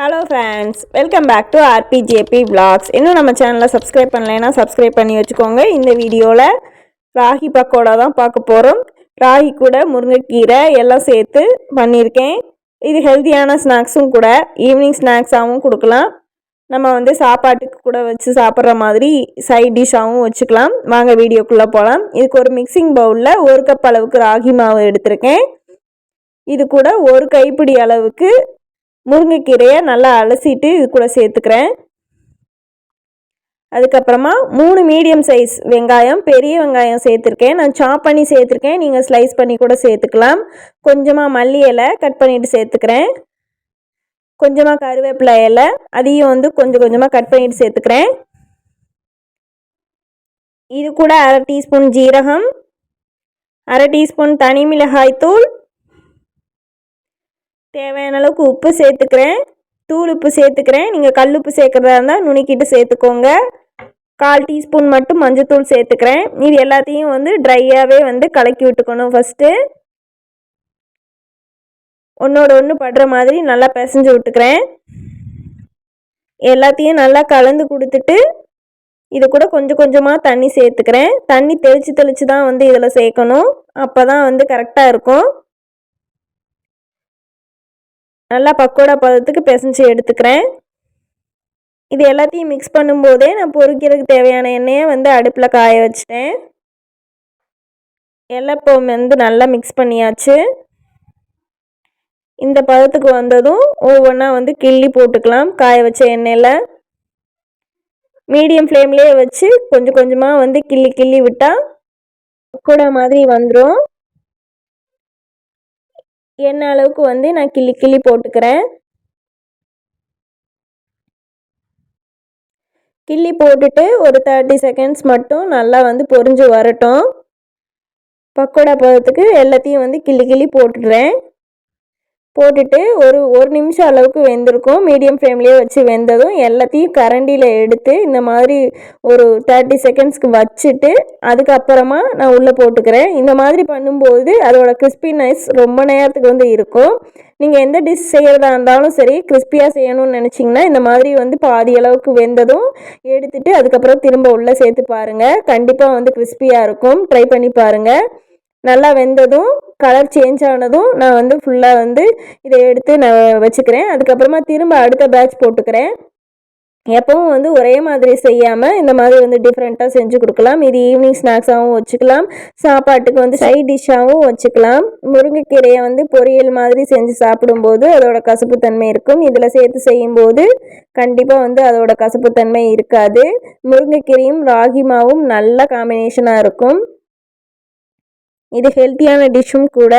Hello friends welcome back to RPJP vlogs இன்னும் நம்ம சேனலில் சப்ஸ்கிரைப் பண்ணலைன்னா சப்ஸ்கிரைப் பண்ணி வச்சுக்கோங்க. இந்த வீடியோவில் ராகி பக்கோடா தான் பார்க்க போகிறோம் ராகி கூட முருங்கைக்கீரை எல்லாம் சேர்த்து பண்ணியிருக்கேன். இது ஹெல்த்தியான ஸ்நாக்ஸும் கூட ஈவினிங் ஸ்நாக்ஸாகவும் கொடுக்கலாம். நம்ம வந்து சாப்பாட்டுக்கு கூட வச்சு சாப்பிட்ற மாதிரி சைட் டிஷ்ஷாகவும் வச்சுக்கலாம். வாங்க வீடியோக்குள்ளே போகலாம் இதுக்கு ஒரு மிக்சிங் பவுலில் ஒரு கப் அளவுக்கு ராகி மாவு எடுத்திருக்கேன். இது கூட ஒரு கைப்பிடி அளவுக்கு முருங்கைக்கீரையை நல்லா அலசிட்டு இது கூட சேர்த்துக்கிறேன். அதுக்கப்புறமா மூணு மீடியம் சைஸ் வெங்காயம் பெரிய வெங்காயம் சேர்த்துருக்கேன். நான் சாப் பண்ணி சேர்த்துருக்கேன். நீங்கள் ஸ்லைஸ் பண்ணி கூட சேர்த்துக்கலாம். கொஞ்சமாக மல்லி இலை கட் பண்ணிவிட்டு சேர்த்துக்கிறேன். கொஞ்சமாக கருவேப்பிலை இலை அதையும் வந்து கொஞ்சம் கொஞ்சமாக கட் பண்ணிவிட்டு சேர்த்துக்கிறேன். இது கூட அரை டீஸ்பூன் ஜீரகம் அரை டீஸ்பூன் தனி மிளகாய் தூள் தேவையான அளவுக்கு உப்பு சேர்த்துக்கிறேன். தூள் உப்பு சேர்த்துக்கிறேன். நீங்கள் கல் உப்பு சேர்க்குறதா இருந்தால் நுணுக்கிட்டு சேர்த்துக்கோங்க. கால் டீஸ்பூன் மட்டும் மஞ்சத்தூள் சேர்த்துக்கிறேன். இது எல்லாத்தையும் வந்து ட்ரையாகவே வந்து கலக்கி விட்டுக்கணும் ஃபஸ்ட்டு. ஒன்றோட ஒன்று படுற மாதிரி நல்லா பிசைஞ்சு விட்டுக்கிறேன். எல்லாத்தையும் நல்லா கலந்து கொடுத்துட்டு இது கூட கொஞ்சம் கொஞ்சமாக தண்ணி சேர்த்துக்கிறேன். தண்ணி தெளித்து தெளித்து தான் வந்து இதில் சேர்க்கணும். அப்போ தான் வந்து கரெக்டாக இருக்கும். நல்லா பக்கோடா பதத்துக்கு பிசைஞ்சு எடுத்துக்கிறேன். இது எல்லாத்தையும் மிக்ஸ் பண்ணும்போதே நான் பொறிக்கிறதுக்கு தேவையான எண்ணெயை வந்து அடுப்பில் காய வச்சிட்டேன். எல்லாம் வந்து நல்லா மிக்ஸ் பண்ணியாச்சு. இந்த பதத்துக்கு வந்ததும் ஒவ்வொன்றா வந்து கிள்ளி போட்டுக்கலாம் காய வச்ச எண்ணெயில். மீடியம் ஃப்ளேம்லேயே வச்சு கொஞ்சம் கொஞ்சமாக வந்து கிள்ளி கிள்ளி விட்டால் கூட மாதிரி வந்துடும் என்ன அளவுக்கு வந்து நான் கிள்ளி கிள்ளி போட்டுக்கிறேன்? கிள்ளி போட்டுட்டு ஒரு தேர்ட்டி செகண்ட்ஸ் மட்டும் நல்லா வந்து பொரிஞ்சு வரட்டும். பக்கோடா பதத்துக்கு எல்லாத்தையும் வந்து கிள்ளி கிள்ளி போட்டுடுறேன். போட்டுட்டு ஒரு ஒரு நிமிஷம் அளவுக்கு வெந்திருக்கும். மீடியம் ஃப்ளேம்லேயே வச்சு வெந்ததும் எல்லாத்தையும் கரண்டியில் எடுத்து இந்த மாதிரி ஒரு தேர்ட்டி செகண்ட்ஸ்க்கு வச்சுட்டு அதுக்கப்புறமா நான் உள்ளே போட்டுக்கிறேன். இந்த மாதிரி பண்ணும்போது அதோட கிறிஸ்பினஸ் ரொம்ப நேரத்துக்கு வந்து இருக்கும். நீங்கள் எந்த டிஷ் செய்கிறதா இருந்தாலும் சரி கிறிஸ்பியாக செய்யணும்னு நினச்சிங்கன்னா இந்த மாதிரி வந்து பாதி அளவுக்கு வெந்ததும் எடுத்துட்டு அதுக்கப்புறம் திரும்ப உள்ளே சேர்த்து பாருங்கள் கண்டிப்பாக வந்து கிறிஸ்பியாக இருக்கும். ட்ரை பண்ணி பாருங்கள் நல்லா வெந்ததும் கலர் சேஞ்ச் ஆனதும் நான் வந்து ஃபுல்லாக வந்து இதை எடுத்து நான் வச்சுக்கிறேன். அதுக்கப்புறமா திரும்ப அடுத்த பேட்ச் போட்டுக்கிறேன். எப்பவும் வந்து ஒரே மாதிரி செய்யாமல் இந்த மாதிரி வந்து டிஃப்ரெண்ட்டாக செஞ்சு கொடுக்கலாம். இது ஈவினிங் ஸ்நாக்ஸாகவும் வச்சுக்கலாம். சாப்பாட்டுக்கு வந்து சைட் டிஷ்ஷாகவும் வச்சுக்கலாம். முருங்கைக்கீரையை வந்து பொரியல் மாதிரி செஞ்சு சாப்பிடும்போது அதோட கசப்புத்தன்மை இருக்கும். இதில் சேர்த்து செய்யும்போது கண்டிப்பாக வந்து அதோட கசப்புத்தன்மை இருக்காது. முருங்கைக்கீரையும் ராகி மாவும் நல்ல காம்பினேஷனாக இருக்கும். இது ஹெல்த்தியான டிஷ்ஷும் கூட.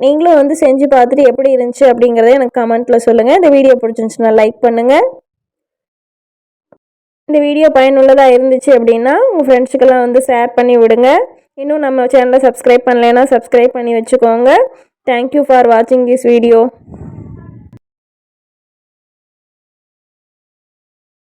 நீங்களும் வந்து செஞ்சு பார்த்துட்டு எப்படி இருந்துச்சு அப்படிங்கிறத எனக்கு கமெண்ட்டில் சொல்லுங்கள் இந்த வீடியோ பிடிச்சிருந்துச்சுன்னா லைக் பண்ணுங்கள் இந்த வீடியோ பயனுள்ளதாக இருந்துச்சு அப்படின்னா உங்கள் ஃப்ரெண்ட்ஸுக்கெல்லாம் வந்து ஷேர் பண்ணி விடுங்க. இன்னும் நம்ம சேனலை சப்ஸ்கிரைப் பண்ணலைன்னா சப்ஸ்கிரைப் பண்ணி வச்சுக்கோங்க. தேங்க்யூ ஃபார் வாட்சிங் திஸ் வீடியோ